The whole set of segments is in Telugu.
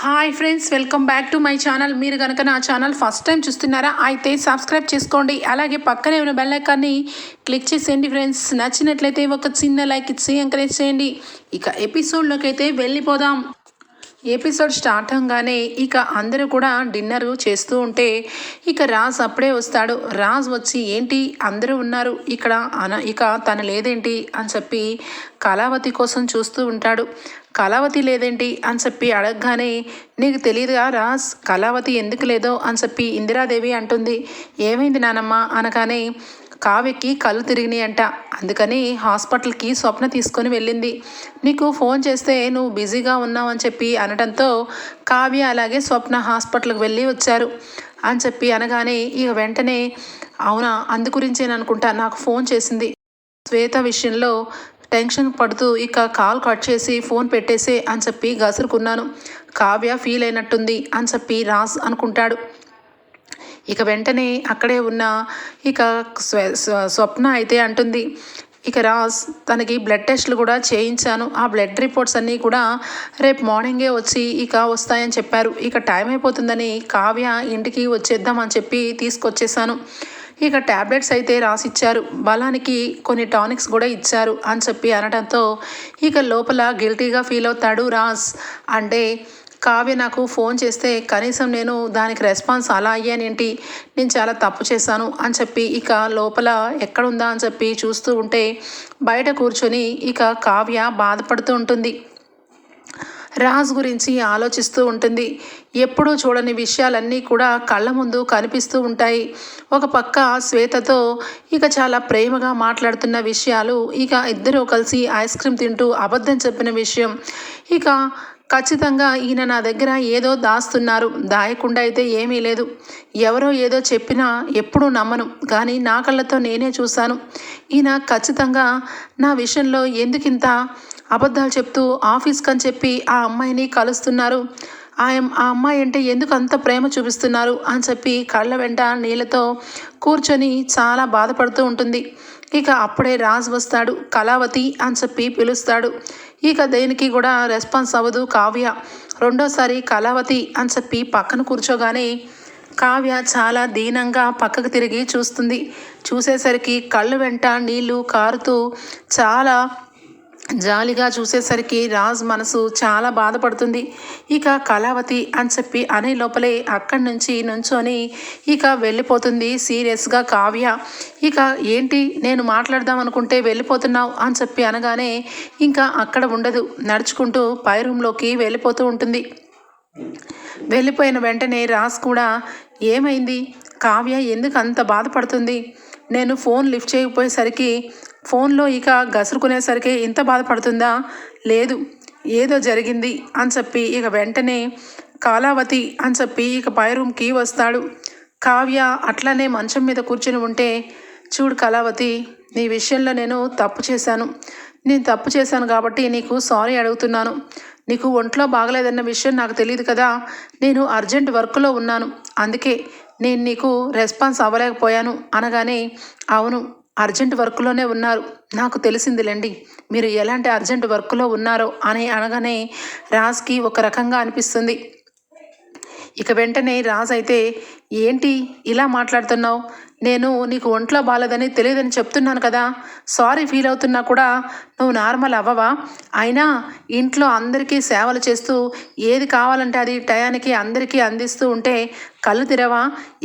Hi friends welcome back to my channel మీరు కనుక నా ఛానల్ ఫస్ట్ టైం చూస్తున్నారా అయితే సబ్స్క్రైబ్ చేసుకోండి అలాగే పక్కనే ఉన్న బెల్ ఐకాన్ని క్లిక్ చేసేయండి ఫ్రెండ్స్ నచ్చినట్లయితే ఒక చిన్న లైక్ ఇచ్చి ఎంకరేజ్ చేయండి ఇక ఎపిసోడ్లోకి అయితే వెళ్ళిపోదాం ఎపిసోడ్ స్టార్ట్ అవగానే ఇక అందరూ కూడా డిన్నర్ చేస్తూ ఉంటే ఇక రాజ్ అప్పుడే వస్తాడు రాజ్ వచ్చి ఏంటి అందరూ ఉన్నారు ఇక్కడ అన ఇక తను లేదేంటి అని చెప్పి కళావతి కోసం చూస్తూ ఉంటాడు కళావతి లేదేంటి అని చెప్పి అడగగానే నీకు తెలియదుగా రాజ్ కళావతి ఎందుకు లేదో అని చెప్పి ఇందిరాదేవి అంటుంది ఏమైంది నానమ్మ అనగానే కావ్యకి కళ్ళు తిరిగినాయి అంట అందుకని హాస్పిటల్కి స్వప్న తీసుకొని వెళ్ళింది నీకు ఫోన్ చేస్తే నువ్వు బిజీగా ఉన్నావు అని చెప్పి అనడంతో కావ్య అలాగే స్వప్న హాస్పిటల్కి వెళ్ళి వచ్చారు అని చెప్పి అనగానే ఇక వెంటనే అవునా అందు గురించేననుకుంటా నాకు ఫోన్ చేసింది శ్వేత విషయంలో టెన్షన్ పడుతూ ఇక కాల్ కట్ చేసి ఫోన్ పెట్టేసే అని చెప్పి గసురుకున్నాను కావ్య ఫీల్ అయినట్టుంది అని చెప్పి రాస్ అనుకుంటాడు ఇక వెంటనే అక్కడే ఉన్న ఇక స్వప్న అయితే అంటుంది ఇక రాజ్ తనకి బ్లడ్ టెస్ట్లు కూడా చేయించాను ఆ బ్లడ్ రిపోర్ట్స్ అన్నీ కూడా రేపు మార్నింగే వచ్చి ఇక వస్తాయని చెప్పారు ఇక టైం అయిపోతుందని కావ్య ఇంటికి వచ్చేద్దామని చెప్పి తీసుకొచ్చేసాను ఇక ట్యాబ్లెట్స్ అయితే రాసిచ్చారు బలానికి కొన్ని టానిక్స్ కూడా ఇచ్చారు అని చెప్పి అనడంతో ఇక లోపల గిల్టీగా ఫీల్ అవుతాడు రాజ్ అంటే కావ్య నాకు ఫోన్ చేస్తే కనీసం నేను దానికి రెస్పాన్స్ అలా అయ్యానేంటి నేను చాలా తప్పు చేశాను అని చెప్పి ఇక లోపల ఎక్కడుందా అని చెప్పి చూస్తూ ఉంటే బయట కూర్చొని ఇక కావ్య బాధపడుతూ ఉంటుంది రాజ్ గురించి ఆలోచిస్తూ ఉంటుంది ఎప్పుడూ చూడని విషయాలన్నీ కూడా కళ్ళ ముందు కనిపిస్తూ ఉంటాయి ఒక పక్క శ్వేతతో ఇక చాలా ప్రేమగా మాట్లాడుతున్న విషయాలు ఇక ఇద్దరూ కలిసి ఐస్ క్రీమ్ తింటూ అబద్ధం చెప్పిన విషయం ఇక ఖచ్చితంగా ఈయన నా దగ్గర ఏదో దాస్తున్నారు దాయకుండా అయితే ఏమీ లేదు ఎవరో ఏదో చెప్పినా ఎప్పుడూ నమ్మను కానీ నా కళ్ళతో నేనే చూశాను ఈయన ఖచ్చితంగా నా విషయంలో ఎందుకింత అబద్ధాలు చెప్తూ ఆఫీస్కి అని చెప్పి ఆ అమ్మాయిని కలుస్తున్నారు ఆ ఆ అమ్మాయి అంటే ఎందుకు అంత ప్రేమ చూపిస్తున్నారు అని చెప్పి కళ్ళ వెంట నీళ్ళతో కూర్చొని చాలా బాధపడుతూ ఉంటుంది ఇక అప్పుడే రాజు వస్తాడు కళావతి అని చెప్పి పిలుస్తాడు ఇక దేనికి కూడా రెస్పాన్స్ అవ్వదు కావ్య రెండోసారి కళావతి అని చెప్పి పక్కన కూర్చోగానే కావ్య చాలా దీనంగా పక్కకు తిరిగి చూస్తుంది చూసేసరికి కళ్ళు వెంట నీళ్లు కారుతూ చాలా జాలిగా చూసేసరికి రాజ్ మనసు చాలా బాధపడుతుంది ఇక కళావతి అని చెప్పి అనే లోపలే అక్కడి నుంచి నుంచొని ఇక వెళ్ళిపోతుంది సీరియస్గా కావ్య ఇక ఏంటి నేను మాట్లాడదాం అనుకుంటే వెళ్ళిపోతున్నావు అని చెప్పి అనగానే ఇంకా అక్కడ ఉండదు నడుచుకుంటూ పై రూమ్లోకి వెళ్ళిపోతూ ఉంటుంది వెళ్ళిపోయిన వెంటనే రాజ్ కూడా ఏమైంది కావ్య ఎందుకు అంత బాధపడుతుంది నేను ఫోన్ లిఫ్ట్ చేయకపోయేసరికి ఫోన్లో ఇక గసురుకునేసరికి ఇంత బాధపడుతుందా లేదు ఏదో జరిగింది అని చెప్పి ఇక వెంటనే కాలావతి అని చెప్పి ఇక పై రూమ్కి వస్తాడు కావ్య అట్లనే మంచం మీద కూర్చుని ఉంటే చూడు కళావతి నీ విషయంలో నేను తప్పు చేశాను నేను తప్పు చేశాను కాబట్టి నీకు సారీ అడుగుతున్నాను నీకు ఒంట్లో బాగలేదన్న విషయం నాకు తెలియదు కదా నేను అర్జెంట్ వర్క్లో ఉన్నాను అందుకే నేను నీకు రెస్పాన్స్ అవ్వలేకపోయాను అనగానే అవును అర్జెంట్ వర్క్లోనే ఉన్నారు నాకు తెలిసిందిలేండి మీరు ఎలాంటి అర్జెంట్ వర్క్లో ఉన్నారో అని అనగానే రాజ్కి ఒక రకంగా అనిపిస్తుంది ఇక వెంటనే రాజ్ అయితే ఏంటి ఇలా మాట్లాడుతున్నావు నేను నీకు ఒంట్లో బాగాలేదని తెలియదని చెప్తున్నాను కదా సారీ ఫీల్ అవుతున్నా కూడా నువ్వు నార్మల్ అవ్వవా అయినా ఇంట్లో అందరికీ సేవలు చేస్తూ ఏది కావాలంటే అది టయానికి అందరికీ అందిస్తూ ఉంటే కళ్ళు తిరవా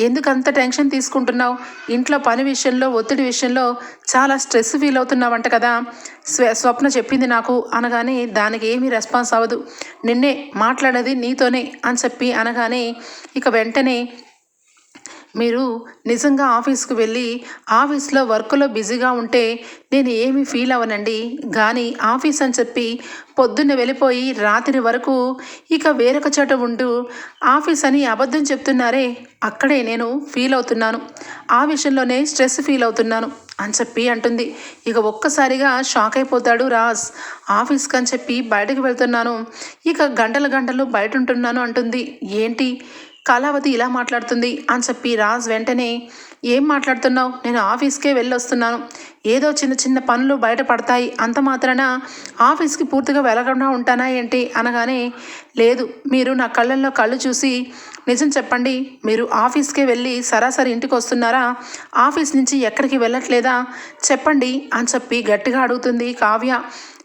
ఎందుకంత టెన్షన్ తీసుకుంటున్నావు ఇంట్లో పని విషయంలో ఒత్తిడి విషయంలో చాలా స్ట్రెస్ ఫీల్ అవుతున్నావంట కదా స్వప్న చెప్పింది నాకు అనగానే దానికి ఏమీ రెస్పాన్స్ అవ్వదు నిన్నే మాట్లాడేది నీతోనే అని చెప్పి అనగానే ఇక వెంటనే మీరు నిజంగా ఆఫీస్కు వెళ్ళి ఆఫీస్లో వర్క్లో బిజీగా ఉంటే నేను ఏమి ఫీల్ అవ్వనండి కానీ ఆఫీస్ అని చెప్పి పొద్దున్న వెళ్ళిపోయి రాత్రి వరకు ఇక వేరొక చోట ఉంటూ ఆఫీస్ అని అబద్ధం చెప్తున్నారే అక్కడే నేను ఫీల్ అవుతున్నాను ఆ విషయంలోనే స్ట్రెస్ ఫీల్ అవుతున్నాను అని చెప్పి అంటుంది ఇక ఒక్కసారిగా షాక్ అయిపోతాడు రాజ్ ఆఫీస్కి అని చెప్పి బయటకు వెళ్తున్నాను ఇక గంటలు గంటలు బయట ఉంటున్నాను అంటుంది ఏంటి కళావతి ఇలా మాట్లాడుతుంది అని చెప్పి రాజ్ వెంటనే ఏం మాట్లాడుతున్నావు నేను ఆఫీస్కే వెళ్ళొస్తున్నాను ఏదో చిన్న చిన్న పనులు బయటపడతాయి అంత మాత్రాన ఆఫీస్కి పూర్తిగా వెళ్ళకుండా ఉంటానా ఏంటి అనగానే లేదు మీరు నా కళ్ళల్లో కళ్ళు చూసి నిజం చెప్పండి మీరు ఆఫీస్కే వెళ్ళి సరాసరి ఇంటికి వస్తున్నారా ఆఫీస్ నుంచి ఎక్కడికి వెళ్ళట్లేదా చెప్పండి అని చెప్పి గట్టిగా అడుగుతుంది కావ్య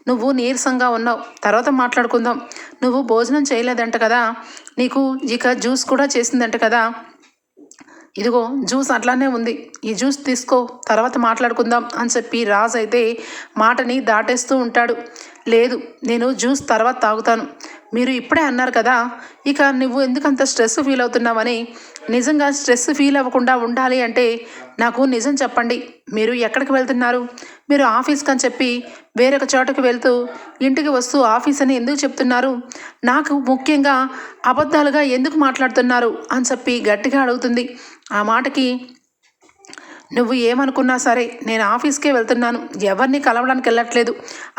నువ్వు నీరసంగా ఉన్నావు తర్వాత మాట్లాడుకుందాం నువ్వు భోజనం చేయలేదంట కదా నీకు ఇక జ్యూస్ కూడా చేసిందంట కదా ఇదిగో జ్యూస్ అట్లానే ఉంది ఈ జ్యూస్ తీసుకో తర్వాత మాట్లాడుకుందాం అని చెప్పి రాజు అయితే మాటని దాటేస్తూ ఉంటాడు లేదు నేను జ్యూస్ తర్వాత తాగుతాను మీరు ఇప్పుడే అన్నారు కదా ఇక నువ్వు ఎందుకంత స్ట్రెస్ ఫీల్ అవుతున్నావని నిజంగా స్ట్రెస్ ఫీల్ అవ్వకుండా ఉండాలి అంటే నాకు నిజం చెప్పండి మీరు ఎక్కడికి వెళ్తున్నారు మీరు ఆఫీస్కి అని చెప్పి వేరొక చోటకి వెళ్తూ ఇంటికి వస్తూ ఆఫీస్ అని ఎందుకు చెప్తున్నారు నాకు ముఖ్యంగా అబద్ధాలుగా ఎందుకు మాట్లాడుతున్నారు అని చెప్పి గట్టిగా అడుగుతుంది ఆ మాటకి నువ్వు ఏమనుకున్నా సరే నేను ఆఫీస్కే వెళ్తున్నాను ఎవరిని కలవడానికి వెళ్ళట్లేదు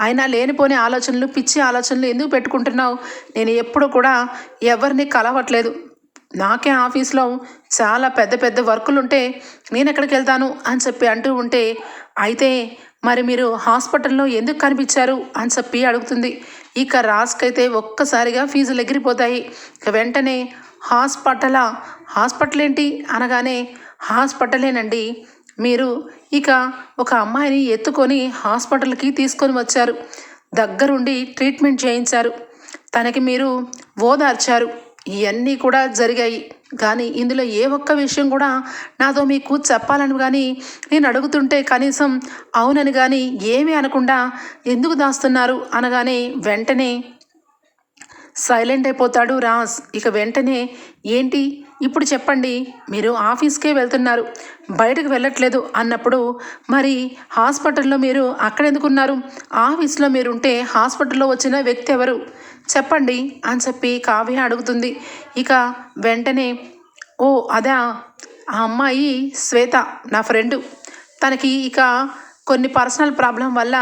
అయినా లేనిపోని ఆలోచనలు పిచ్చి ఆలోచనలు ఎందుకు పెట్టుకుంటున్నావు నేను ఎప్పుడు కూడా ఎవరిని కలవట్లేదు నాకే ఆఫీస్లో చాలా పెద్ద పెద్ద వర్కులుంటే నేను ఎక్కడికి వెళ్తాను అని చెప్పి అంటూ ఉంటే అయితే మరి మీరు హాస్పిటల్లో ఎందుకు కనిపించారు అని చెప్పి అడుగుతుంది ఇక అయితే ఒక్కసారిగా ఫీజులు ఎగిరిపోతాయి ఇక వెంటనే హాస్పిటలా హాస్పిటల్ ఏంటి అనగానే హాస్పిటలేనండి మీరు ఇక ఒక అమ్మాయిని ఎత్తుకొని హాస్పిటల్కి తీసుకొని వచ్చారు దగ్గరుండి ట్రీట్మెంట్ చేయించారు తనకి మీరు ఓదార్చారు ఇవన్నీ కూడా జరిగాయి కానీ ఇందులో ఏ ఒక్క విషయం కూడా నాతో మీకు చెప్పాలని కానీ నేను అడుగుతుంటే కనీసం అవునని కానీ ఏమీ అనకుండా ఎందుకు దాస్తున్నారు అనగానే వెంటనే సైలెంట్ అయిపోతాడు రాజ్ ఇక వెంటనే ఏంటి ఇప్పుడు చెప్పండి మీరు ఆఫీస్కే వెళ్తున్నారు బయటకు వెళ్ళట్లేదు అన్నప్పుడు మరి హాస్పిటల్లో మీరు అక్కడ ఎందుకున్నారు ఆఫీస్లో మీరుంటే హాస్పిటల్లో వచ్చిన వ్యక్తి ఎవరు చెప్పండి అని చెప్పి కావ్య అడుగుతుంది ఇక వెంటనే ఓ అదే ఆ అమ్మాయి శ్వేత నా ఫ్రెండు తనకి ఇక కొన్ని పర్సనల్ ప్రాబ్లం వల్ల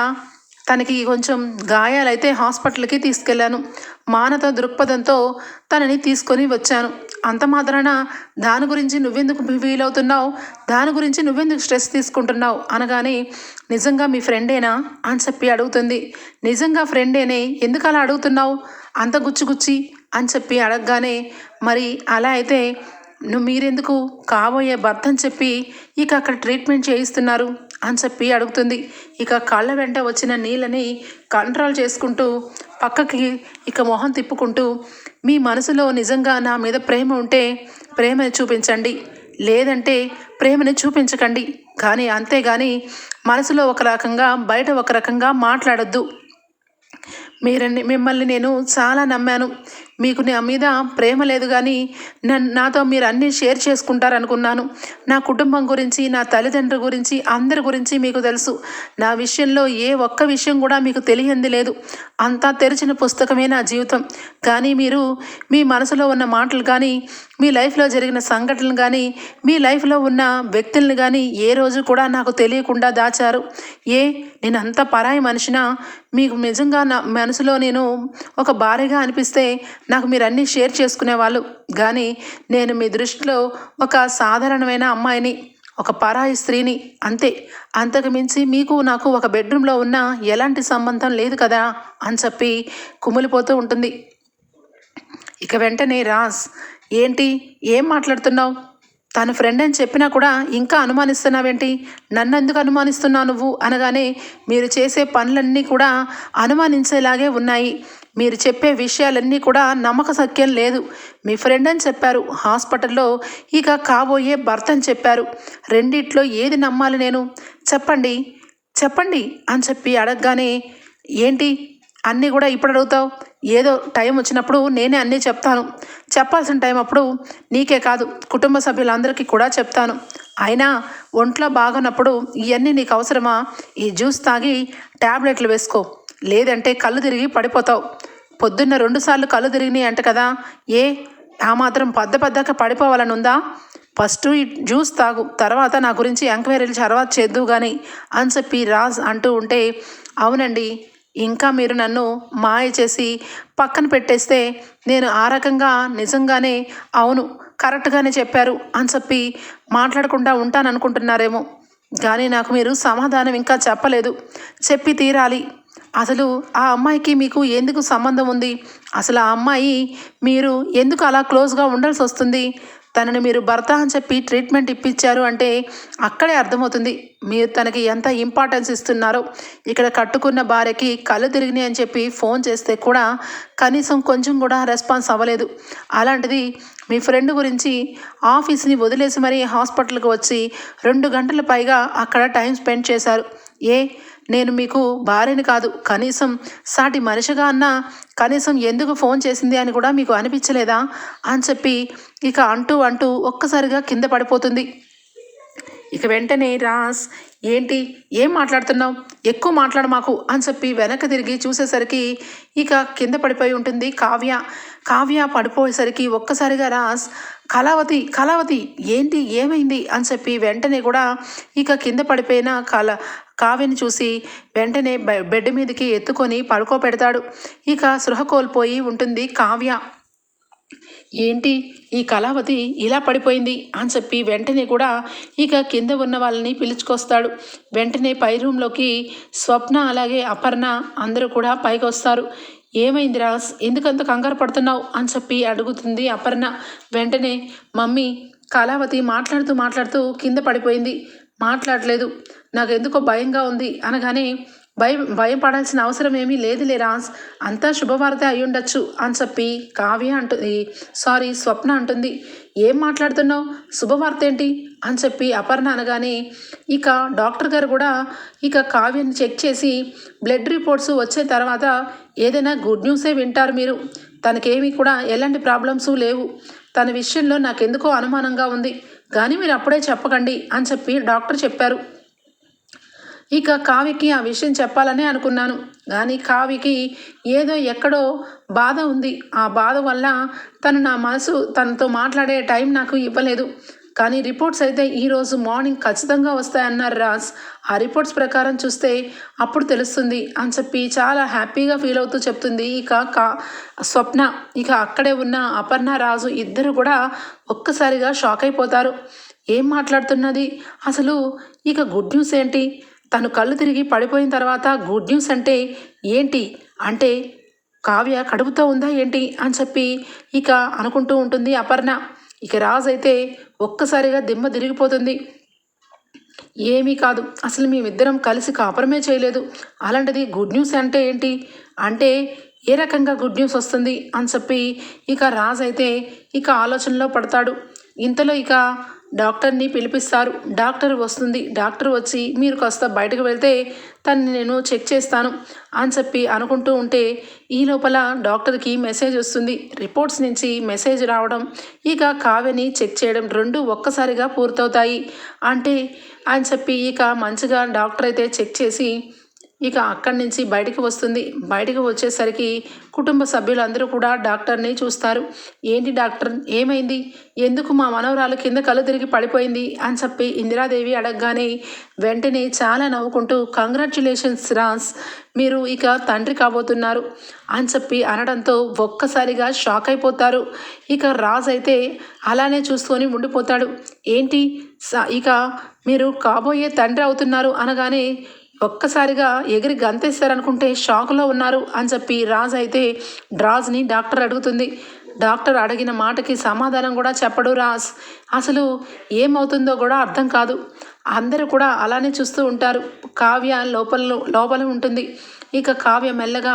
తనకి కొంచెం గాయాలైతే హాస్పిటల్కి తీసుకెళ్లాను మానత దృక్పథంతో తనని తీసుకొని వచ్చాను అంత మాత్రాన దాని గురించి నువ్వెందుకు ఫీల్ అవుతున్నావు దాని గురించి నువ్వెందుకు స్ట్రెస్ తీసుకుంటున్నావు అనగానే నిజంగా మీ ఫ్రెండేనా అని చెప్పి అడుగుతుంది నిజంగా ఫ్రెండేనే ఎందుకు అలా అడుగుతున్నావు అంత గుచ్చిగుచ్చి అని చెప్పి అడగగానే మరి అలా అయితే నువ్వు మీరెందుకు కాబోయే భర్తని చెప్పి ఇక అక్కడ ట్రీట్మెంట్ చేయిస్తున్నారు అని చెప్పి అడుగుతుంది ఇక కాళ్ళ వెంట వచ్చిన నీళ్ళని కంట్రోల్ చేసుకుంటూ పక్కకి ఇక మొహం తిప్పుకుంటూ మీ మనసులో నిజంగా నా మీద ప్రేమ ఉంటే ప్రేమని చూపించండి లేదంటే ప్రేమని చూపించకండి కానీ అంతేగాని మనసులో ఒక రకంగా బయట ఒక రకంగా మాట్లాడద్దు మీరని మిమ్మల్ని నేను చాలా నమ్మాను మీకు నా మీద ప్రేమ లేదు కానీ నాతో మీరు అన్నీ షేర్ చేసుకుంటారనుకున్నాను నా కుటుంబం గురించి నా తల్లిదండ్రుల గురించి అందరి గురించి మీకు తెలుసు నా విషయంలో ఏ ఒక్క విషయం కూడా మీకు తెలియంది లేదు అంతా తెరిచిన పుస్తకమే నా జీవితం కానీ మీరు మీ మనసులో ఉన్న మాటలు కానీ మీ లైఫ్లో జరిగిన సంఘటనలు కానీ మీ లైఫ్లో ఉన్న వ్యక్తులను కానీ ఏ రోజు కూడా నాకు తెలియకుండా దాచారు ఏ నేను అంత పరాయి మనిషినా మీకు నిజంగా నా మనసులో నేను ఒక భారీగా అనిపిస్తే నాకు మీరు అన్నీ షేర్ చేసుకునేవాళ్ళు కానీ నేను మీ దృష్టిలో ఒక సాధారణమైన అమ్మాయిని ఒక పరాయి స్త్రీని అంతే అంతకు మించి మీకు నాకు ఒక బెడ్రూమ్లో ఉన్న ఎలాంటి సంబంధం లేదు కదా అని చెప్పి కుమిలిపోతూ ఉంటుంది ఇక వెంటనే రాజ్ ఏంటి ఏం మాట్లాడుతున్నావు తన ఫ్రెండ్ అని చెప్పినా కూడా ఇంకా అనుమానిస్తున్నావేంటి నన్ను ఎందుకు అనుమానిస్తున్నావు నువ్వు అనగానే మీరు చేసే పనులన్నీ కూడా అనుమానించేలాగే ఉన్నాయి మీరు చెప్పే విషయాలన్నీ కూడా నమ్మక సత్యం లేదు మీ ఫ్రెండ్ అని చెప్పారు హాస్పిటల్లో ఇక కాబోయే భర్త అని చెప్పారు రెండిట్లో ఏది నమ్మాలి నేను చెప్పండి చెప్పండి అని చెప్పి అడగగానే ఏంటి అన్నీ కూడా ఇప్పుడు అడుగుతావు ఏదో టైం వచ్చినప్పుడు నేనే అన్నీ చెప్తాను చెప్పాల్సిన టైం అప్పుడు నీకే కాదు కుటుంబ సభ్యులందరికీ కూడా చెప్తాను అయినా ఒంట్లో బాగున్నప్పుడు ఇవన్నీ నీకు అవసరమా ఈ జ్యూస్ తాగి ట్యాబ్లెట్లు వేసుకో లేదంటే కళ్ళు తిరిగి పడిపోతావు పొద్దున్న రెండుసార్లు కళ్ళు తిరిగినాయి అంట కదా ఏ ఆ మాత్రం పెద్ద పెద్దగా పడిపోవాలని ఉందా ఫస్ట్ ఈ జ్యూస్ తాగు తర్వాత నా గురించి ఎంక్వైరీలు చర్వా చేద్దు కానీ అని చెప్పి రాజ్ అంటూ ఉంటే అవునండి ఇంకా మీరు నన్ను మాయ చేసి పక్కన పెట్టేస్తే నేను ఆ రకంగా నిజంగానే అవును కరెక్ట్గానే చెప్పారు అని చెప్పి మాట్లాడకుండా ఉంటాననుకుంటున్నారేమో కానీ నాకు మీరు సమాధానం ఇంకా చెప్పలేదు చెప్పి తీరాలి అసలు ఆ అమ్మాయికి మీకు ఎందుకు సంబంధం ఉంది అసలు ఆ అమ్మాయి మీరు ఎందుకు అలా క్లోజ్గా ఉండాల్సి వస్తుంది తనని మీరు భర్త అని చెప్పి ట్రీట్మెంట్ ఇప్పించారు అంటే అక్కడే అర్థమవుతుంది మీరు తనకి ఎంత ఇంపార్టెన్స్ ఇస్తున్నారో ఇక్కడ కట్టుకున్న భార్యకి కళ్ళు తిరిగినాయి అని చెప్పి ఫోన్ చేస్తే కూడా కనీసం కొంచెం కూడా రెస్పాన్స్ అవ్వలేదు అలాంటిది మీ ఫ్రెండ్ గురించి ఆఫీస్ని వదిలేసి మరీ హాస్పిటల్కి వచ్చి రెండు గంటల పైగా అక్కడ టైం స్పెండ్ చేశారు ఏ నేను మీకు భార్యని కాదు కనీసం సాటి మనిషిగా అన్నా కనీసం ఎందుకు ఫోన్ చేసింది అని కూడా మీకు అనిపించలేదా అని చెప్పి ఇక అంటూ అంటూ ఒక్కసారిగా కింద పడిపోతుంది ఇక వెంటనే రాస్ ఏంటి ఏం మాట్లాడుతున్నావు ఎక్కువ మాట్లాడు మాకు అని చెప్పి వెనక తిరిగి చూసేసరికి ఇక కింద పడిపోయి ఉంటుంది కావ్య కావ్య పడిపోయేసరికి ఒక్కసారిగా రాస్ కళావతి కళావతి ఏంటి ఏమైంది అని చెప్పి వెంటనే కూడా ఇక కింద పడిపోయిన కళ కావ్యని చూసి వెంటనే బెడ్ మీదకి ఎత్తుకొని పడుకోబెడతాడు ఇక సృహ కోల్పోయి ఉంటుంది కావ్య ఏంటి ఈ కళావతి ఇలా పడిపోయింది అని చెప్పి వెంటనే కూడా ఇక కింద ఉన్న వాళ్ళని పిలుచుకొస్తాడు వెంటనే పై రూమ్లోకి స్వప్న అలాగే అపర్ణ అందరూ కూడా పైకి వస్తారు ఏమైందిరా ఎందుకంత కంగారు పడుతున్నావు అని చెప్పి అడుగుతుంది అపర్ణ వెంటనే మమ్మీ కళావతి మాట్లాడుతూ మాట్లాడుతూ కింద పడిపోయింది మాట్లాడలేదు నాకు ఎందుకో భయంగా ఉంది అనగానే భయం భయపడాల్సిన అవసరం ఏమీ లేదు లేరా అంతా శుభవార్త అయి ఉండొచ్చు అని చెప్పి కావ్య అంటుంది సారీ స్వప్న అంటుంది ఏం మాట్లాడుతున్నావు శుభవార్త ఏంటి అని చెప్పి అపర్ణ అనగానే ఇక డాక్టర్ గారు కూడా ఇక కావ్యని చెక్ చేసి బ్లడ్ రిపోర్ట్స్ వచ్చిన తర్వాత ఏదైనా గుడ్ న్యూసే వింటారు మీరు తనకేమీ కూడా ఎలాంటి ప్రాబ్లమ్స్ లేవు తన విషయంలో నాకెందుకో అనుమానంగా ఉంది కానీ మీరు అప్పుడే చెప్పకండి అని చెప్పి డాక్టర్ చెప్పారు ఇక కావికి ఆ విషయం చెప్పాలని అనుకున్నాను కానీ కావికి ఏదో ఎక్కడో బాధ ఉంది ఆ బాధ వల్ల తను నా మనసు తనతో మాట్లాడే టైం నాకు ఇవ్వలేదు కానీ రిపోర్ట్స్ అయితే ఈరోజు మార్నింగ్ ఖచ్చితంగా వస్తాయన్నారు రాజ్ ఆ రిపోర్ట్స్ ప్రకారం చూస్తే అప్పుడు తెలుస్తుంది అని చెప్పి చాలా హ్యాపీగా ఫీల్ అవుతూ చెప్తుంది ఇక కా స్వప్న ఇక అక్కడే ఉన్న అపర్ణ రాజు ఇద్దరు కూడా ఒక్కసారిగా షాక్ అయిపోతారు ఏం మాట్లాడుతున్నది అసలు ఇక గుడ్ న్యూస్ ఏంటి తను కళ్ళు తిరిగి పడిపోయిన తర్వాత గుడ్ న్యూస్ అంటే ఏంటి అంటే కావ్య కడుపుతో ఉందా ఏంటి అని చెప్పి ఇక అనుకుంటూ ఉంటుంది అపర్ణ ఇక రాజు అయితే ఒక్కసారిగా దిమ్మ తిరిగిపోతుంది ఏమీ కాదు అసలు మేమిద్దరం కలిసి కాపురమే చేయలేదు అలాంటిది గుడ్ న్యూస్ అంటే ఏంటి అంటే ఏ రకంగా గుడ్ న్యూస్ వస్తుంది అని చెప్పి ఇక రాజు అయితే ఇక ఆలోచనలో పడతాడు ఇంతలో ఇక డాక్టర్ని పిలిపిస్తారు డాక్టర్ వస్తుంది డాక్టర్ వచ్చి మీరు కాస్త బయటకు వెళ్తే తన్ని నేను చెక్ చేస్తాను అని చెప్పి అనుకుంటూ ఉంటే ఈ లోపల డాక్టర్కి మెసేజ్ వస్తుంది రిపోర్ట్స్ నుంచి మెసేజ్ రావడం ఇక కావ్యని చెక్ చేయడం రెండు ఒక్కసారిగా పూర్తవుతాయి అంటే అని చెప్పి ఇక మంచిగా డాక్టర్ అయితే చెక్ చేసి ఇక అక్కడి నుంచి బయటికి వస్తుంది బయటికి వచ్చేసరికి కుటుంబ సభ్యులందరూ కూడా డాక్టర్ని చూస్తారు ఏంటి డాక్టర్ ఏమైంది ఎందుకు మా మనవరాలు కింద కళ్ళు తిరిగి పడిపోయింది అని చెప్పి ఇందిరాదేవి అడగగానే వెంటనే చాలా నవ్వుకుంటూ కంగ్రాచ్యులేషన్స్ రాన్స్ మీరు ఇక తండ్రి కాబోతున్నారు అని చెప్పి అనడంతో ఒక్కసారిగా షాక్ అయిపోతారు ఇక రాజ్ అయితే అలానే చూసుకొని ఉండిపోతాడు ఏంటి ఇక మీరు కాబోయే తండ్రి అవుతున్నారు అనగానే ఒక్కసారిగా ఎగిరి గంతేశారనుకుంటే షాకులో ఉన్నారు అని చెప్పి రాజ్ అయితే డ్రాజ్ని డాక్టర్ అడుగుతుంది డాక్టర్ అడిగిన మాటకి సమాధానం కూడా చెప్పడు రాజ్ అసలు ఏమవుతుందో కూడా అర్థం కాదు అందరూ కూడా అలానే చూస్తూ ఉంటారు కావ్య లోపల లోపల ఉంటుంది ఇక కావ్య మెల్లగా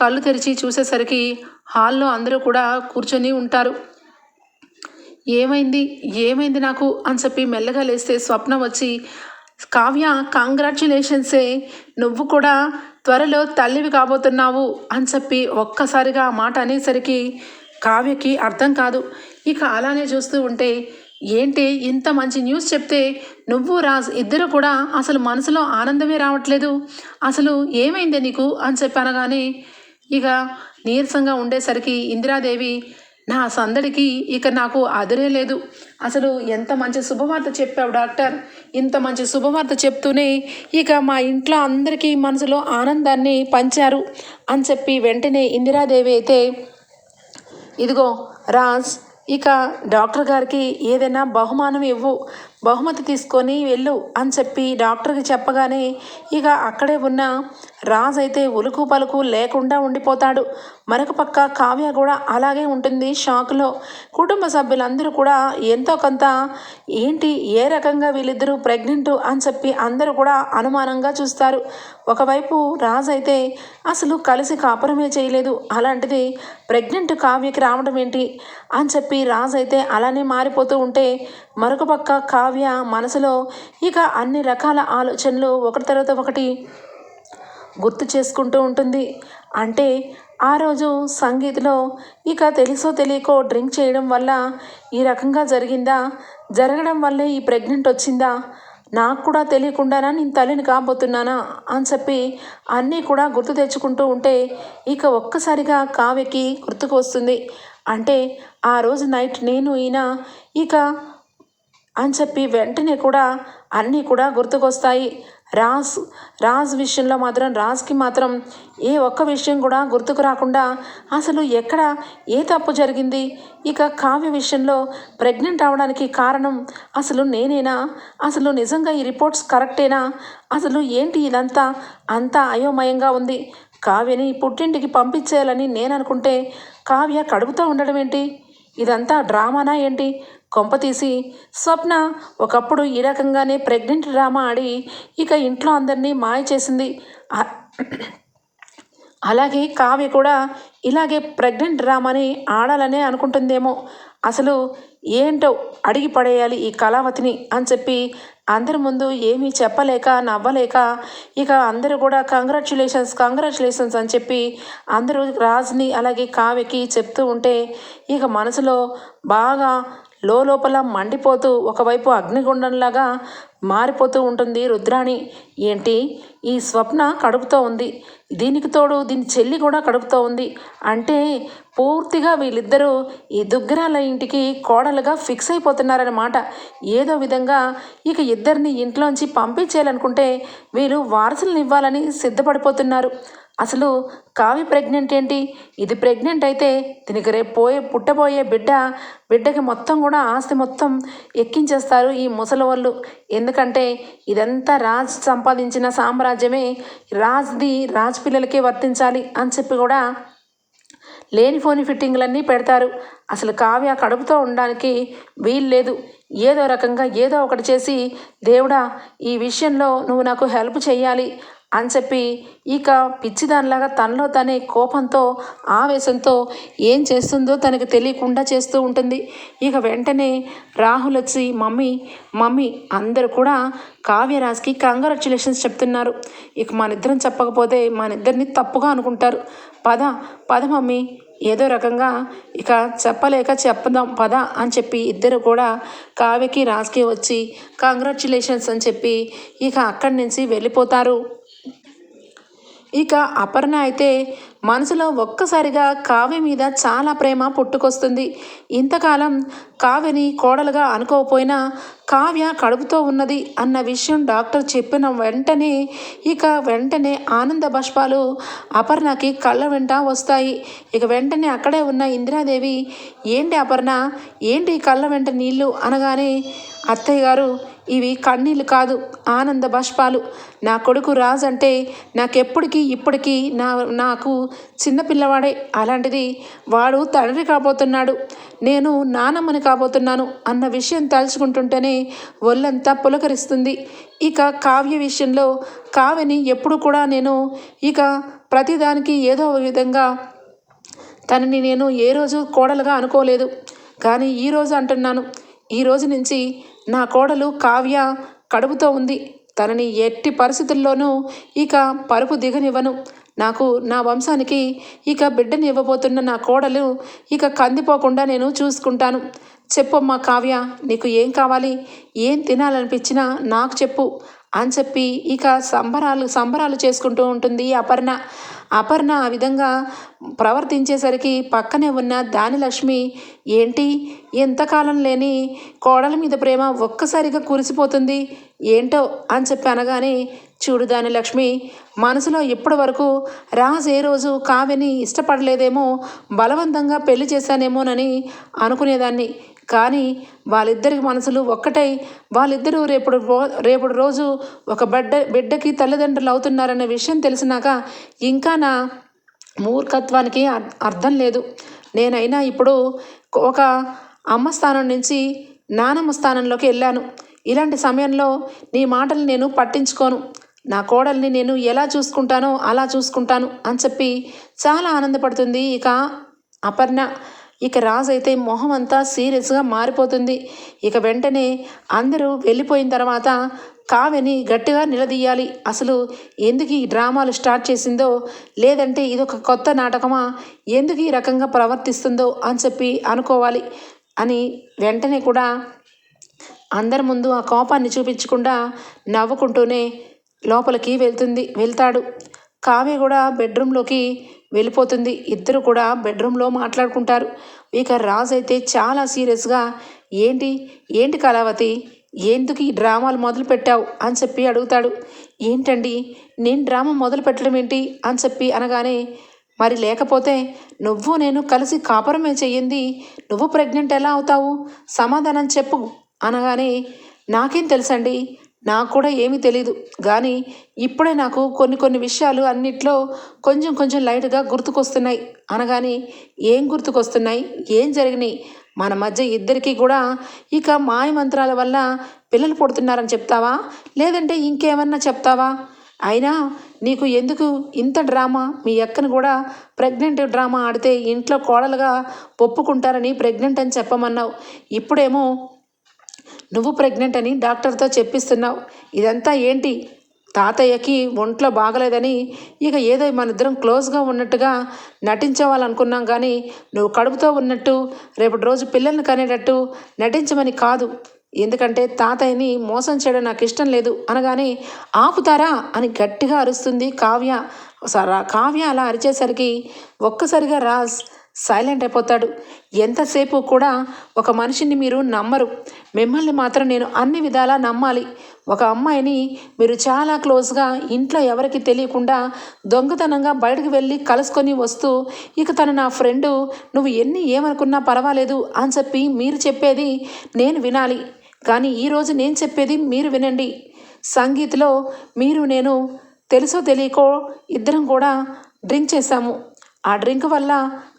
కళ్ళు తెరిచి చూసేసరికి హాల్లో అందరూ కూడా కూర్చొని ఉంటారు ఏమైంది ఏమైంది నాకు అని చెప్పి మెల్లగా లేస్తే స్వప్నం వచ్చి కావ్య కాంగ్రాచ్యులేషన్సే నువ్వు కూడా త్వరలో తల్లివి కాబోతున్నావు అని చెప్పి ఒక్కసారిగా ఆ మాట అనేసరికి కావ్యకి అర్థం కాదు ఇక అలానే చూస్తూ ఉంటే ఏంటి ఇంత మంచి న్యూస్ చెప్తే నువ్వు రాజ్ ఇద్దరు కూడా అసలు మనసులో ఆనందమే రావట్లేదు అసలు ఏమైంది నీకు అని చెప్పి అనగానే ఇక నీరసంగా ఉండేసరికి ఇందిరాదేవి నా సందడికి ఇక నాకు అదురే లేదు అసలు ఎంత మంచి శుభవార్త చెప్పావు డాక్టర్ ఇంత మంచి శుభవార్త చెప్తూనే ఇక మా ఇంట్లో అందరికీ మనసులో ఆనందాన్ని పంచారు అని చెప్పి వెంటనే ఇందిరాదేవి అయితే ఇదిగో రాజ్ ఇక డాక్టర్ గారికి ఏదైనా బహుమానం ఇవ్వు బహుమతి తీసుకొని వెళ్ళు అని చెప్పి డాక్టర్కి చెప్పగానే ఇక అక్కడే ఉన్న రాజైతే అయితే ఉలుకు పలుకు లేకుండా ఉండిపోతాడు మరొక పక్క కావ్య కూడా అలాగే ఉంటుంది షాక్లో కుటుంబ సభ్యులందరూ కూడా ఎంతో కొంత ఏంటి ఏ రకంగా వీళ్ళిద్దరూ ప్రెగ్నెంట్ అని చెప్పి అందరూ కూడా అనుమానంగా చూస్తారు ఒకవైపు రాజ్ అయితే అసలు కలిసి కాపురమే చేయలేదు అలాంటిది ప్రెగ్నెంట్ కావ్యకి రావడం ఏంటి అని చెప్పి రాజ్ అయితే అలానే మారిపోతూ ఉంటే మరొక పక్క కావ్య మనసులో ఇక అన్ని రకాల ఆలోచనలు ఒకటి తర్వాత ఒకటి గుర్తు చేసుకుంటూ ఉంటుంది అంటే ఆ రోజు సంగీత్లో ఇక తెలుసో తెలియకో డ్రింక్ చేయడం వల్ల ఈ రకంగా జరిగిందా జరగడం వల్లే ఈ ప్రెగ్నెంట్ వచ్చిందా నాకు కూడా తెలియకుండానా నేను తల్లిని కాబోతున్నానా అని చెప్పి అన్నీ కూడా గుర్తు తెచ్చుకుంటూ ఉంటే ఇక ఒక్కసారిగా కావ్యకి గుర్తుకు వస్తుంది అంటే ఆ రోజు నైట్ నేను ఈయన ఇక అని చెప్పి వెంటనే కూడా అన్నీ కూడా గుర్తుకొస్తాయి రాజ్ రాజ్ విషయంలో మాత్రం రాజ్కి మాత్రం ఏ ఒక్క విషయం కూడా గుర్తుకు రాకుండా అసలు ఎక్కడ ఏ తప్పు జరిగింది ఇక కావ్య విషయంలో ప్రెగ్నెంట్ అవడానికి కారణం అసలు నేనేనా అసలు నిజంగా ఈ రిపోర్ట్స్ కరెక్టేనా అసలు ఏంటి ఇదంతా అంతా అయోమయంగా ఉంది కావ్యని పుట్టింటికి పంపించేయాలని నేను అనుకుంటే కావ్య కడుగుతూ ఉండడం ఏంటి ఇదంతా డ్రామానా ఏంటి కొంపతీసి స్వప్న ఒకప్పుడు ఈ రకంగానే ప్రెగ్నెంట్ డ్రామా ఆడి ఇక ఇంట్లో అందరినీ మాయ చేసింది అలాగే కావ్య కూడా ఇలాగే ప్రెగ్నెంట్ డ్రామాని ఆడాలనే అనుకుంటుందేమో అసలు ఏంటో అడిగి పడేయాలి ఈ కళావతిని అని చెప్పి అందరి ముందు ఏమీ చెప్పలేక నవ్వలేక ఇక అందరూ కూడా కంగ్రాచులేషన్స్ కంగ్రాచులేషన్స్ అని చెప్పి అందరూ రాజుని అలాగే కావ్యకి చెప్తూ ఉంటే ఇక మనసులో బాగా లోపల మండిపోతూ ఒకవైపు అగ్నిగుండంలాగా మారిపోతూ ఉంటుంది రుద్రాణి ఏంటి ఈ స్వప్న కడుపుతో ఉంది దీనికి తోడు దీని చెల్లి కూడా కడుపుతో ఉంది అంటే పూర్తిగా వీళ్ళిద్దరూ ఈ దుగ్గరాల ఇంటికి కోడలుగా ఫిక్స్ అయిపోతున్నారన్నమాట ఏదో విధంగా ఇక ఇద్దరిని ఇంట్లోంచి పంపించేయాలనుకుంటే వీళ్ళు వారసులను ఇవ్వాలని సిద్ధపడిపోతున్నారు అసలు కావి ప్రెగ్నెంట్ ఏంటి ఇది ప్రెగ్నెంట్ అయితే దీనికి రేపు పోయే పుట్టబోయే బిడ్డ బిడ్డకి మొత్తం కూడా ఆస్తి మొత్తం ఎక్కించేస్తారు ఈ ముసలి వాళ్ళు ఎందుకంటే ఇదంతా రాజ్ సంపాదించిన సామ్రాజ్యమే రాజ్ది రాజ్ పిల్లలకే వర్తించాలి అని చెప్పి కూడా లేని ఫోని ఫిట్టింగ్లన్నీ పెడతారు అసలు కావ్య కడుపుతో ఉండడానికి వీలు లేదు ఏదో రకంగా ఏదో ఒకటి చేసి దేవుడా ఈ విషయంలో నువ్వు నాకు హెల్ప్ చేయాలి అని చెప్పి ఇక పిచ్చిదానిలాగా తనలో తనే కోపంతో ఆవేశంతో ఏం చేస్తుందో తనకు తెలియకుండా చేస్తూ ఉంటుంది ఇక వెంటనే రాహుల్ వచ్చి మమ్మీ మమ్మీ అందరూ కూడా కావ్యరాజ్కి కంగ్రాచులేషన్స్ చెప్తున్నారు ఇక మన ఇద్దరం చెప్పకపోతే మన ఇద్దరిని తప్పుగా అనుకుంటారు పద పద మమ్మీ ఏదో రకంగా ఇక చెప్పలేక చెప్పదాం పద అని చెప్పి ఇద్దరు కూడా కావ్యకి రాజ్కి వచ్చి కంగ్రాచులేషన్స్ అని చెప్పి ఇక అక్కడి నుంచి వెళ్ళిపోతారు ఇక అపర్ణ అయితే మనసులో ఒక్కసారిగా కావ్య మీద చాలా ప్రేమ పుట్టుకొస్తుంది ఇంతకాలం కావ్యని కోడలుగా అనుకోకపోయినా కావ్య కడుపుతో ఉన్నది అన్న విషయం డాక్టర్ చెప్పిన వెంటనే ఇక వెంటనే ఆనంద బష్పాలు అపర్ణకి కళ్ళ వెంట వస్తాయి ఇక వెంటనే అక్కడే ఉన్న ఇందిరాదేవి ఏంటి అపర్ణ ఏంటి కళ్ళ వెంట నీళ్ళు అనగానే అత్తయ్య గారు ఇవి కన్నీళ్ళు కాదు ఆనంద బాష్పాలు నా కొడుకు రాజ్ అంటే నాకెప్పటికీ ఇప్పటికీ నా నాకు చిన్నపిల్లవాడే అలాంటిది వాడు తండ్రి కాబోతున్నాడు నేను నానమ్మని కాబోతున్నాను అన్న విషయం తలుచుకుంటుంటేనే ఒళ్ళంతా పులకరిస్తుంది ఇక కావ్య విషయంలో కావ్యని ఎప్పుడు కూడా నేను ఇక ప్రతిదానికి ఏదో విధంగా తనని నేను ఏ రోజు కోడలుగా అనుకోలేదు కానీ ఈరోజు అంటున్నాను ఈ రోజు నుంచి నా కోడలు కావ్య కడుపుతో ఉంది తనని ఎట్టి పరిస్థితుల్లోనూ ఇక పరుపు దిగనివ్వను నాకు నా వంశానికి ఇక బిడ్డని ఇవ్వబోతున్న నా కోడలు ఇక కందిపోకుండా నేను చూసుకుంటాను చెప్పమ్మా కావ్య నీకు ఏం కావాలి ఏం తినాలనిపించినా నాకు చెప్పు అని చెప్పి ఇక సంబరాలు సంబరాలు చేసుకుంటూ ఉంటుంది అపర్ణ అపర్ణ ఆ విధంగా ప్రవర్తించేసరికి పక్కనే ఉన్న దాని లక్ష్మి ఏంటి ఎంతకాలం లేని కోడల మీద ప్రేమ ఒక్కసారిగా కురిసిపోతుంది ఏంటో అని చెప్పి అనగానే చూడు దాని లక్ష్మి మనసులో ఇప్పటి వరకు రాజు ఏ రోజు కావ్యని ఇష్టపడలేదేమో బలవంతంగా పెళ్లి చేశానేమోనని అనుకునేదాన్ని కానీ వాళ్ళిద్దరి మనసులు ఒక్కటై వాళ్ళిద్దరూ రేపు రో రేపటి రోజు ఒక బిడ్డ బిడ్డకి తల్లిదండ్రులు అవుతున్నారనే విషయం తెలిసినాక ఇంకా నా మూర్ఖత్వానికి అర్థం లేదు నేనైనా ఇప్పుడు ఒక అమ్మ స్థానం నుంచి నానమ్మ స్థానంలోకి వెళ్ళాను ఇలాంటి సమయంలో నీ మాటలు నేను పట్టించుకోను నా కోడల్ని నేను ఎలా చూసుకుంటానో అలా చూసుకుంటాను అని చెప్పి చాలా ఆనందపడుతుంది ఇక అపర్ణ ఇక రాజు అయితే మొహం అంతా సీరియస్గా మారిపోతుంది ఇక వెంటనే అందరూ వెళ్ళిపోయిన తర్వాత కావ్యని గట్టిగా నిలదీయాలి అసలు ఎందుకు ఈ డ్రామాలు స్టార్ట్ చేసిందో లేదంటే ఇది ఒక కొత్త నాటకమా ఎందుకు ఈ రకంగా ప్రవర్తిస్తుందో అని చెప్పి అనుకోవాలి అని వెంటనే కూడా అందరి ముందు ఆ కోపాన్ని చూపించకుండా నవ్వుకుంటూనే లోపలికి వెళ్తుంది వెళ్తాడు కామె కూడా బెడ్రూమ్లోకి వెళ్ళిపోతుంది ఇద్దరు కూడా బెడ్రూమ్లో మాట్లాడుకుంటారు ఇక రాజు అయితే చాలా సీరియస్గా ఏంటి ఏంటి కళావతి ఎందుకు ఈ డ్రామాలు మొదలు పెట్టావు అని చెప్పి అడుగుతాడు ఏంటండి నేను డ్రామా మొదలు పెట్టడం ఏంటి అని చెప్పి అనగానే మరి లేకపోతే నువ్వు నేను కలిసి కాపురమే చెయ్యింది నువ్వు ప్రెగ్నెంట్ ఎలా అవుతావు సమాధానం చెప్పు అనగానే నాకేం తెలుసండి నాకు కూడా ఏమీ తెలీదు కానీ ఇప్పుడే నాకు కొన్ని కొన్ని విషయాలు అన్నిట్లో కొంచెం కొంచెం లైట్గా గుర్తుకొస్తున్నాయి అనగానే ఏం గుర్తుకొస్తున్నాయి ఏం జరిగినాయి మన మధ్య ఇద్దరికీ కూడా ఇక మాయమంత్రాల వల్ల పిల్లలు పుడుతున్నారని చెప్తావా లేదంటే ఇంకేమన్నా చెప్తావా అయినా నీకు ఎందుకు ఇంత డ్రామా మీ అక్కను కూడా ప్రెగ్నెంట్ డ్రామా ఆడితే ఇంట్లో కోడలుగా ఒప్పుకుంటారని ప్రెగ్నెంట్ అని చెప్పమన్నావు ఇప్పుడేమో నువ్వు ప్రెగ్నెంట్ అని డాక్టర్తో చెప్పిస్తున్నావు ఇదంతా ఏంటి తాతయ్యకి ఒంట్లో బాగలేదని ఇక ఏదో మనిద్దరం క్లోజ్గా ఉన్నట్టుగా నటించవాలనుకున్నాం కానీ నువ్వు కడుపుతో ఉన్నట్టు రేపటి రోజు పిల్లల్ని కనేటట్టు నటించమని కాదు ఎందుకంటే తాతయ్యని మోసం చేయడం నాకు ఇష్టం లేదు అనగానే ఆపుతారా అని గట్టిగా అరుస్తుంది కావ్య కావ్య అలా అరిచేసరికి ఒక్కసారిగా రాజ్ సైలెంట్ అయిపోతాడు ఎంతసేపు కూడా ఒక మనిషిని మీరు నమ్మరు మిమ్మల్ని మాత్రం నేను అన్ని విధాలా నమ్మాలి ఒక అమ్మాయిని మీరు చాలా క్లోజ్గా ఇంట్లో ఎవరికి తెలియకుండా దొంగతనంగా బయటకు వెళ్ళి కలుసుకొని వస్తూ ఇక తను నా ఫ్రెండు నువ్వు ఎన్ని ఏమనుకున్నా పర్వాలేదు అని చెప్పి మీరు చెప్పేది నేను వినాలి కానీ ఈరోజు నేను చెప్పేది మీరు వినండి సంగీత్లో మీరు నేను తెలుసో తెలియకో ఇద్దరం కూడా డ్రింక్ చేశాము ఆ డ్రింక్ వల్ల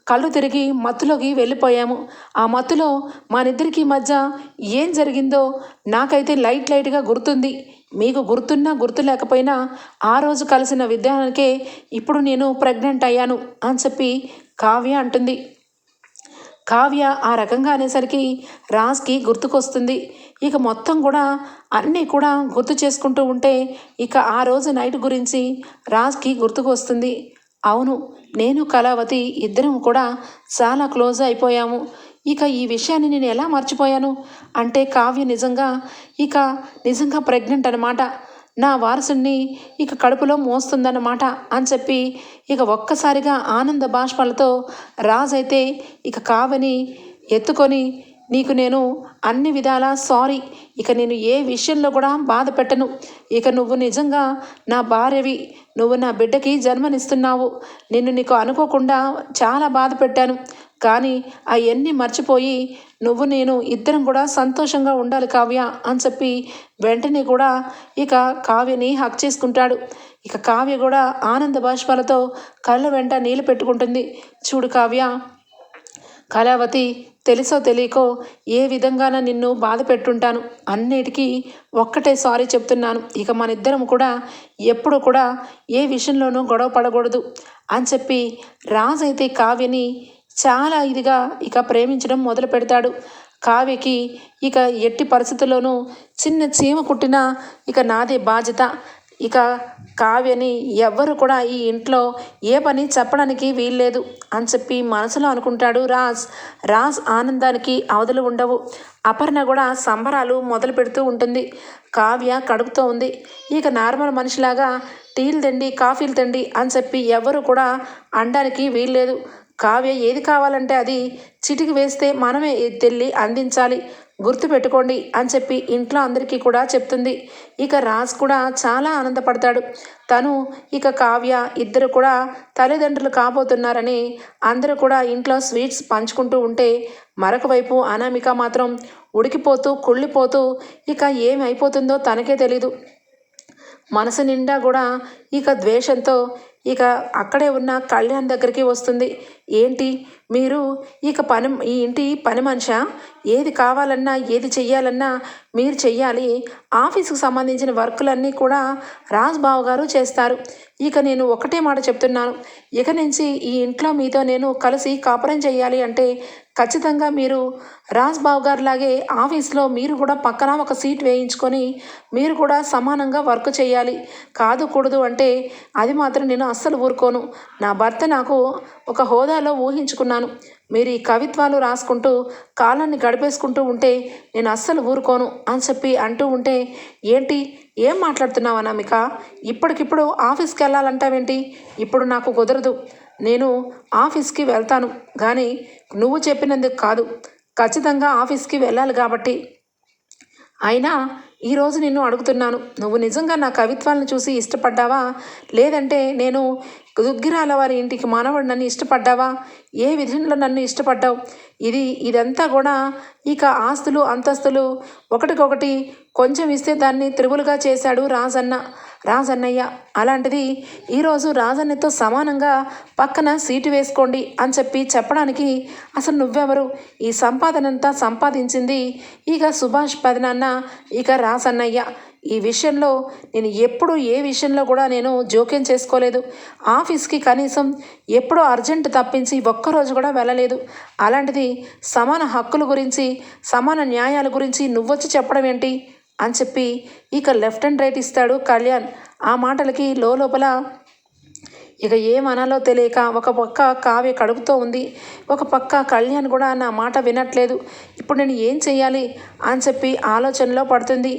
కళ్ళు తిరిగి మత్తులోకి వెళ్ళిపోయాము ఆ మత్తులో మనిద్దరికి మధ్య ఏం జరిగిందో నాకైతే లైట్ లైట్గా గుర్తుంది మీకు గుర్తున్నా గుర్తు లేకపోయినా ఆ రోజు కలిసిన విద్యానికే ఇప్పుడు నేను ప్రెగ్నెంట్ అయ్యాను అని చెప్పి కావ్య అంటుంది కావ్య ఆ రకంగా అనేసరికి రాజ్కి గుర్తుకొస్తుంది ఇక మొత్తం కూడా అన్నీ కూడా గుర్తు చేసుకుంటూ ఉంటే ఇక ఆ రోజు నైట్ గురించి రాజ్కి గుర్తుకొస్తుంది అవును నేను కళావతి ఇద్దరం కూడా చాలా క్లోజ్ అయిపోయాము ఇక ఈ విషయాన్ని నేను ఎలా మర్చిపోయాను అంటే కావ్య నిజంగా ఇక నిజంగా ప్రెగ్నెంట్ అనమాట నా వారసుణ్ణి ఇక కడుపులో మోస్తుందన్నమాట అని చెప్పి ఇక ఒక్కసారిగా ఆనంద బాష్పాలతో రాజైతే ఇక కావని ఎత్తుకొని నీకు నేను అన్ని విధాలా సారీ ఇక నేను ఏ విషయంలో కూడా బాధ పెట్టను ఇక నువ్వు నిజంగా నా భార్యవి నువ్వు నా బిడ్డకి జన్మనిస్తున్నావు నిన్ను నీకు అనుకోకుండా చాలా బాధ పెట్టాను కానీ అవన్నీ మర్చిపోయి నువ్వు నేను ఇద్దరం కూడా సంతోషంగా ఉండాలి కావ్య అని చెప్పి వెంటనే కూడా ఇక కావ్యని హక్ చేసుకుంటాడు ఇక కావ్య కూడా ఆనంద బాష్పాలతో కళ్ళ వెంట నీళ్ళు పెట్టుకుంటుంది చూడు కావ్య కళావతి తెలుసో తెలియకో ఏ విధంగాన నిన్ను బాధ పెట్టుంటాను అన్నిటికీ ఒక్కటే సారీ చెప్తున్నాను ఇక మన ఇద్దరం కూడా ఎప్పుడు కూడా ఏ విషయంలోనూ గొడవ పడకూడదు అని చెప్పి రాజు అయితే కావ్యని చాలా ఇదిగా ఇక ప్రేమించడం మొదలు పెడతాడు కావ్యకి ఇక ఎట్టి పరిస్థితుల్లోనూ చిన్న చీమ కుట్టినా ఇక నాదే బాధ్యత ఇక కావ్యని ఎవ్వరు కూడా ఈ ఇంట్లో ఏ పని చెప్పడానికి వీల్లేదు అని చెప్పి మనసులో అనుకుంటాడు రాజ్ రాజ్ ఆనందానికి అవధులు ఉండవు అపర్ణ కూడా సంబరాలు మొదలు పెడుతూ ఉంటుంది కావ్య కడుపుతో ఉంది ఇక నార్మల్ మనిషిలాగా టీలు తిండి కాఫీలు తిండి అని చెప్పి ఎవరు కూడా అనడానికి వీల్లేదు కావ్య ఏది కావాలంటే అది చిటికి వేస్తే మనమే తెల్లి అందించాలి గుర్తుపెట్టుకోండి అని చెప్పి ఇంట్లో అందరికీ కూడా చెప్తుంది ఇక రాజ్ కూడా చాలా ఆనందపడతాడు తను ఇక కావ్య ఇద్దరు కూడా తల్లిదండ్రులు కాబోతున్నారని అందరూ కూడా ఇంట్లో స్వీట్స్ పంచుకుంటూ ఉంటే మరొక వైపు అనామిక మాత్రం ఉడికిపోతూ కుళ్ళిపోతూ ఇక ఏమైపోతుందో తనకే తెలీదు మనసు నిండా కూడా ఇక ద్వేషంతో ఇక అక్కడే ఉన్న కళ్యాణ్ దగ్గరికి వస్తుంది ఏంటి మీరు ఇక పని ఈ ఇంటి పని మనిషా ఏది కావాలన్నా ఏది చెయ్యాలన్నా మీరు చెయ్యాలి ఆఫీసుకు సంబంధించిన వర్కులన్నీ కూడా రాజ్బాబు గారు చేస్తారు ఇక నేను ఒకటే మాట చెప్తున్నాను ఇక నుంచి ఈ ఇంట్లో మీతో నేను కలిసి కాపురం చేయాలి అంటే ఖచ్చితంగా మీరు రాజ్బాబు గారు లాగే ఆఫీస్లో మీరు కూడా పక్కన ఒక సీట్ వేయించుకొని మీరు కూడా సమానంగా వర్క్ చేయాలి కాదు కూడదు అంటే అది మాత్రం నేను అస్సలు ఊరుకోను నా భర్త నాకు ఒక హోదాలో ఊహించుకున్నాను మీరు ఈ కవిత్వాలు రాసుకుంటూ కాలాన్ని గడిపేసుకుంటూ ఉంటే నేను అస్సలు ఊరుకోను అని చెప్పి అంటూ ఉంటే ఏంటి ఏం మాట్లాడుతున్నావు అనామిక ఇప్పటికిప్పుడు ఆఫీస్కి వెళ్ళాలంటావేంటి ఇప్పుడు నాకు కుదరదు నేను ఆఫీస్కి వెళ్తాను కానీ నువ్వు చెప్పినందుకు కాదు ఖచ్చితంగా ఆఫీస్కి వెళ్ళాలి కాబట్టి అయినా ఈరోజు నిన్ను అడుగుతున్నాను నువ్వు నిజంగా నా కవిత్వాలను చూసి ఇష్టపడ్డావా లేదంటే నేను దుగ్గిరాల వారి ఇంటికి మానవుడు నన్ను ఇష్టపడ్డావా ఏ విధంలో నన్ను ఇష్టపడ్డావు ఇది ఇదంతా కూడా ఇక ఆస్తులు అంతస్తులు ఒకటికొకటి కొంచెం ఇస్తే దాన్ని త్రిబులుగా చేశాడు రాజన్న రాజన్నయ్య అలాంటిది ఈరోజు రాజన్నతో సమానంగా పక్కన సీటు వేసుకోండి అని చెప్పి చెప్పడానికి అసలు నువ్వెవరు ఈ సంపాదనంతా సంపాదించింది ఇక సుభాష్ పదనాన్న ఇక రాజన్నయ్య ఈ విషయంలో నేను ఎప్పుడు ఏ విషయంలో కూడా నేను జోక్యం చేసుకోలేదు ఆఫీస్కి కనీసం ఎప్పుడో అర్జెంట్ తప్పించి ఒక్కరోజు కూడా వెళ్ళలేదు అలాంటిది సమాన హక్కుల గురించి సమాన న్యాయాల గురించి నువ్వొచ్చి చెప్పడం ఏంటి అని చెప్పి ఇక లెఫ్ట్ అండ్ రైట్ ఇస్తాడు కళ్యాణ్ ఆ మాటలకి లోపల ఇక ఏమనాలో తెలియక ఒక పక్క కావ్య కడుపుతో ఉంది ఒక పక్క కళ్యాణ్ కూడా నా మాట వినట్లేదు ఇప్పుడు నేను ఏం చేయాలి అని చెప్పి ఆలోచనలో పడుతుంది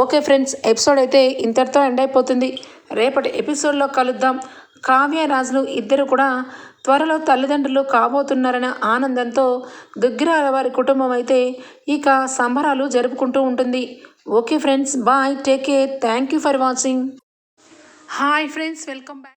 ఓకే ఫ్రెండ్స్ ఎపిసోడ్ అయితే ఇంతటితో ఎండ్ అయిపోతుంది రేపటి ఎపిసోడ్లో కలుద్దాం కావ్య రాజులు ఇద్దరు కూడా త్వరలో తల్లిదండ్రులు కాబోతున్నారనే ఆనందంతో దుగ్గిరాల వారి కుటుంబం అయితే ఇక సంబరాలు జరుపుకుంటూ ఉంటుంది Okay friends, bye. Take care. Thank you for watching. Hi friends, welcome back.